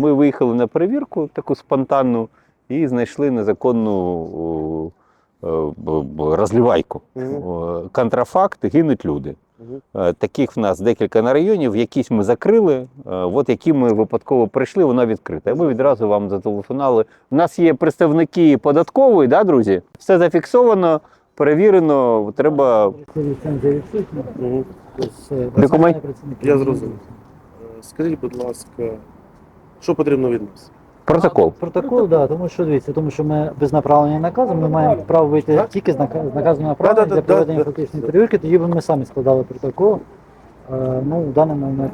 Ми виїхали на перевірку таку спонтанну і знайшли незаконну розливайку. О, Контрафакт, гинуть люди. Е, Таких в нас декілька на районів, якісь ми закрили, е, от які ми випадково прийшли, вона відкрита. І Ми відразу вам зателефонували. У нас є представники податкової, да, друзі? Все зафіксовано, перевірено. Треба е, Документ- Я зрозумів. Е, Скажіть, будь ласка, що потрібно від нас? протокол. Протокол, так, да, тому що дивіться, тому що ми без направлення наказу, ми маємо право вийти тільки з нака- з наказу направлення Да-да-да, для проведення да, фактичної перевірки, тоді б ми самі складали протокол. Е, Ну, в даний момент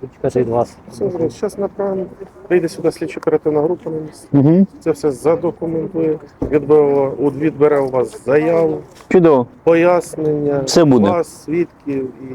буду чекати від вас. Все. Зараз направимо. Прийде сюди слідчо оперативна група на місце. Угу. Це все задокументує, відбере, у- відбере у вас заяву, Чудово. пояснення, Все буде. вас, свідків і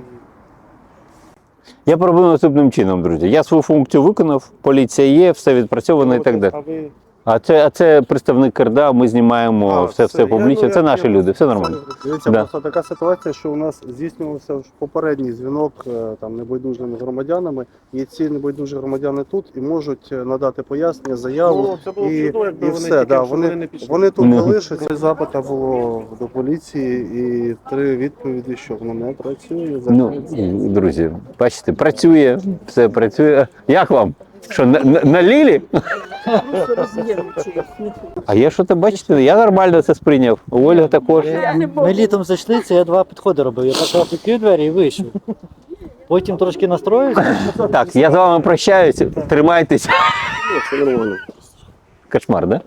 Я пробую наступним чином, друзі. Я свою функцію виконав, поліція є, все відпрацьовано і так далі. А ви А це, а це представник КРДА, ми знімаємо А, все, все публічно. Це наші люди, все нормально. Дивіться, Да. просто така ситуація, що у нас здійснювався попередній дзвінок е, там небайдужими громадянами, і ці небайдужі громадяни тут і можуть е, надати пояснення, заяву. Ну, це було і, чудово, якби і вони все, тільки, да, вони, вони не пішли. вони тут Ну. залишаться. Запита було до поліції і три відповіді, що воно не працює. Ну, друзі, бачите, працює, все працює. Як вам? Що, на, на, на лілі? А я що то бачите, я нормально це сприйняв. Ольга також. Ми літом зайшли, це я два підходи робив. Я так раз відкрив двері і вийшов. Потім трошки настроївся. Так, я з вами прощаюсь. Тримайтесь. Нормально. Кошмар, да?